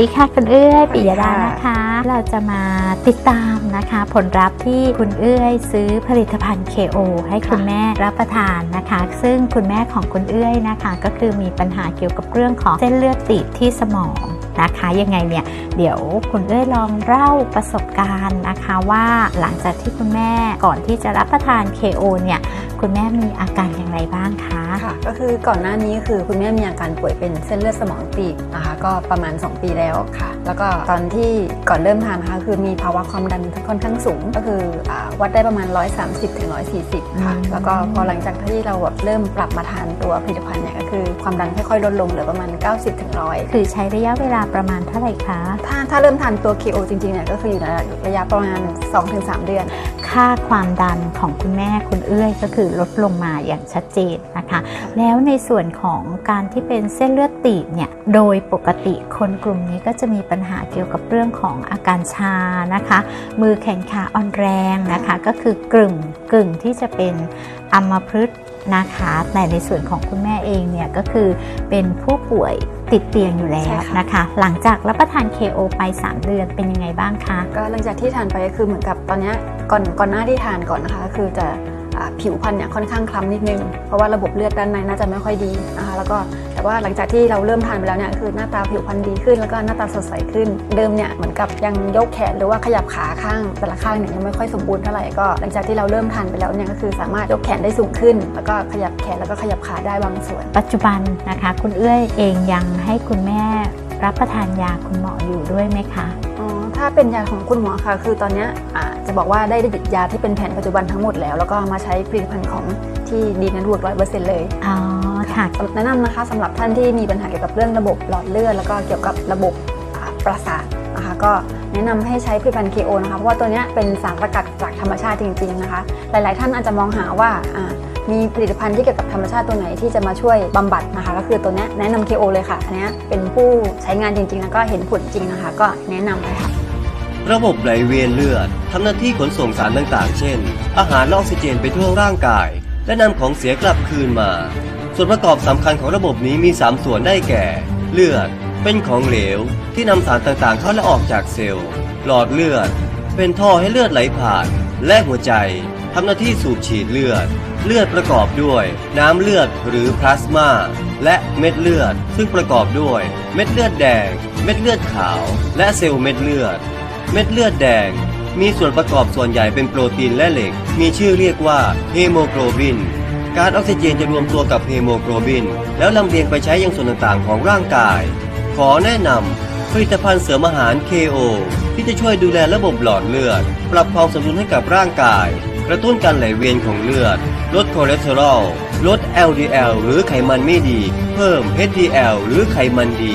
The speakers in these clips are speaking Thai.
ดีค่ะคุณเอื้อยปิยดาสวัสดีค่ะนะคะ เราจะมาติดตามนะคะ ผลลัพธ์ที่คุณเอื้อยซื้อผลิตภัณฑ์ KO ให้คุณแม่รับประทานนะคะ ซึ่งคุณแม่ของคุณเอื้อยนะคะ ก็คือมีปัญหาเกี่ยวกับเรื่องของเส้นเลือดตีบที่สมอง นะคะ ยังไงเนี่ยเดี๋ยวคุณเอ้ยลองเล่าประสบการณ์นะคะว่าหลังจากที่คุณแม่ก่อนที่จะรับประทาน KO เนี่ยคุณแม่มีอาการอย่างไรบ้างคะค่ะ ก็คือก่อนหน้านี้คือคุณแม่มีอาการป่วยเป็นเส้นเลือดสมองตีบนะคะก็ประมาณ 2 ปีแล้วค่ะ แล้วก็ตอนที่ก่อนเริ่มทานนะคะคือมีภาวะความดันค่อนข้างสูง ก็คืออาวัดได้ประมาณ 130ถึง140 ค่ะอืมแล้วก็พอหลังจากที่เราแบบเริ่มปรับมาทานตัวผลิตภัณฑ์เนี่ยก็คือความดันค่อยๆลดลงเหลือประมาณ 90ถึง100 คือใช้ระยะเวลาประมาณเท่าไหร่คะ ถ้าถ้าเริ่มทานตัว KO จริงๆเนี่ยก็คืออยู่ในระยะประมาณ 2-3 เดือน ค่าความดันของคุณแม่คุณเอื้อยก็คือลดลงมาอย่างชัดเจนนะคะ แล้วในส่วนของการที่เป็นเส้นเลือดตีบเนี่ยโดยปกติคนกลุ่มนี้ก็จะมีปัญหาเกี่ยวกับเรื่องของอาการชานะคะ มือแขนขาอ่อนแรงนะคะ ก็คือกึ่งกึ่งที่จะเป็นอัมพฤกษ์ นะคะ แต่ในส่วนของคุณแม่เองเนี่ยก็คือเป็นผู้ป่วยติดเตียงอยู่แล้ใช่วค่ะนะคะ หลังจากรับประทาน KO ไป 3 เดือนเป็นยังไงบ้างคะ ก็หลังจากที่ทานไปก็คือเหมือนกับตอนเนี้ยก่อนก่อนหน้าที่ทานก่อนนะคะก็คือจะอ่าผิวพรรณเนี่ยค่อนข้างคล้ำนิดนึง เพราะว่าระบบเลือดด้านในน่าจะไม่ค่อยดีนะคะแล้วก็ แต่ว่าหลังจากที่เราเริ่มทานไปแล้วเนี่ยคือหน้าตาผิวพรรณดีขึ้น แล้วก็หน้าตาสดใสขึ้น เดิมเนี่ยเหมือนกับยังยกแขนหรือว่าขยับขาข้างแต่ละข้างเนี่ยยังไม่ค่อยสมบูรณ์เท่าไหร่ก็ หลังจากที่เราเริ่มทานไปแล้วเนี่ยก็คือสามารถยกแขนได้สูงขึ้น แล้วก็ขยับแขนแล้วก็ขยับขาได้บางส่วน ปัจจุบันนะคะ คุณเอื้อยเองยังให้คุณแม่รับประทานยาคุณหมออยู่ด้วยไหมคะอ๋อถ้าเป็นยาของคุณหมอค่ะ คือตอนเนี้ยอ่าจะบอกว่าได้ดิดยาที่เป็นแผนปัจจุบันทั้งหมดแล้ว แล้วก็มาใช้ผลิตภัณฑ์ของที่ดีนันวดร้อยเปอร์เซ็นต์เลยอ๋อ่ะแนะนำนะคะสำหรับท่านที่มีปัญหาเกี่ยวกับเรื่องระบบหลอดเลือดแล้วก็เกี่ยวกับระบบประสาทนะคะก็แนะนำให้ใช้ผลิตภัณฑ์ KO นะคะเพราะว่าตัวนี้เป็นสารสกัดจากธรรมชาติจริงๆนะคะหลายๆ ท่านอาจจะมองหาว่ามีผลิตภัณฑ์ที่เกี่ยวกับธรรมชาติตัวไหนที่จะมาช่วยบำบัดนะคะก็คือตัวนี้แนะนำ KO เลยค่ะอันนี้เป็นผู้ใช้งานจริงๆแล้วก็เห็นผลจริงนะคะ ก็แนะนำเลยค่ะระบบไหลเวียนเลือดทำหน้าที่ขนส่งสารต่างๆ เช่น อาหารและออกซิเจนไปทั่วร่างกาย และนำของเสียกลับคืนมา ส่วนประกอบสำคัญของระบบนี้มี 3 ส่วนได้แก่ เลือด เป็นของเหลว ที่นำสารต่างๆเข้าและออกจากเซลล์ หลอดเลือด เป็นท่อให้เลือดไหลผ่าน และหัวใจทำหน้าที่สูบฉีดเลือด เลือดประกอบด้วย น้ำเลือดหรือพลาสมาและเม็ดเลือด ซึ่งประกอบด้วย เม็ดเลือดแดง เม็ดเลือดขาว และเซลล์เม็ดเลือด เม็ดเลือดแดง มีส่วนประกอบส่วนใหญ่เป็นโปรตีนและเหล็ก มีชื่อเรียกว่าเฮโมโกลบิน การออกซิเจนจะรวมตัวกับเฮโมโกลบิน แล้วลำเลียงไปใช้ยังส่วนต่างๆ ของร่างกาย ขอแนะนำผลิตภัณฑ์เสริมอาหาร KO ที่จะช่วยดูแลระบบหลอดเลือด ปรับความสมดุลให้กับร่างกาย กระตุ้นการไหลเวียนของเลือด ลดคอเลสเตอรอล ลด LDL หรือไขมันไม่ดี เพิ่ม HDL หรือไขมันดี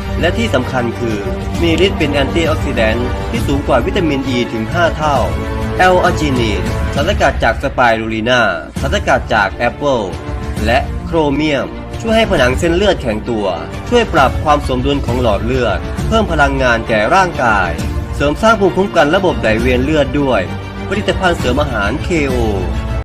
และที่สำคัญคือมีฤทธิ์เป็นแอนตี้ออกซิแดนต์ที่สูงกว่าวิตามินอ e ีถึง 5 เท่าแอลอาจินีนสารสกัดจากสไปรูลีนาสารสกัดจากแอปเปิลและโครเมียม ช่วยให้ผนังเส้นเลือดแข็งตัว ช่วยปรับความสมดุลของหลอดเลือด เพิ่มพลังงานแก่ร่างกาย เสริมสร้างภูมิคุ้มกันระบบไหลเวียนเลือดด้วย ผลิตภัณฑ์เสริมอาหาร KO